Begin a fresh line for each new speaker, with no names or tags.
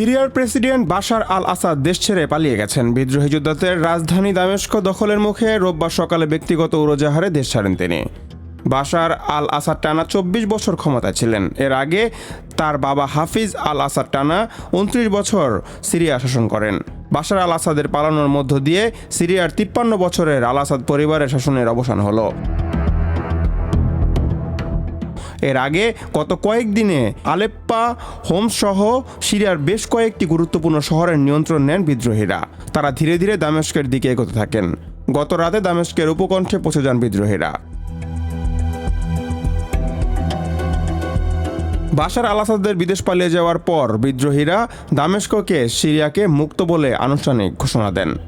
সিরিয়ার president Bashar আল আসাদ দেশ ছেড়ে পালিয়ে গেছেন। বিদ্রোহী যোদ্ধাদের রাজধানী দামেস্ক দখলের মুখে রোববার সকালে ব্যক্তিগত উড়োজাহারে দেশ ছাড়েন তিনি। বাশার আল আসাদ টানা চব্বিশ বছর ক্ষমতায় ছিলেন। এর আগে তার বাবা হাফিজ আল আসাদ টানা উনত্রিশ বছর সিরিয়া শাসন করেন। বাশার আল আসাদের পালানোর মধ্য দিয়ে সিরিয়ার তিপ্পান্ন বছরের আল আসাদ পরিবারের শাসনের অবসান হলো। এর আগে গত কয়েকদিনে আলেপ্পা হোমস সহ সিরিয়ার বেশ কয়েকটি গুরুত্বপূর্ণ শহরের নিয়ন্ত্রণ নেন বিদ্রোহীরা। তারা ধীরে ধীরে দামেস্কের দিকে এগোতে থাকেন। গত রাতে দামেস্কের উপকণ্ঠে পৌঁছে যান বিদ্রোহীরা। বাশার আল আসাদের বিদেশ পালিয়ে যাওয়ার পর বিদ্রোহীরা দামেস্ককে, সিরিয়াকে মুক্ত বলে আনুষ্ঠানিক ঘোষণা দেন।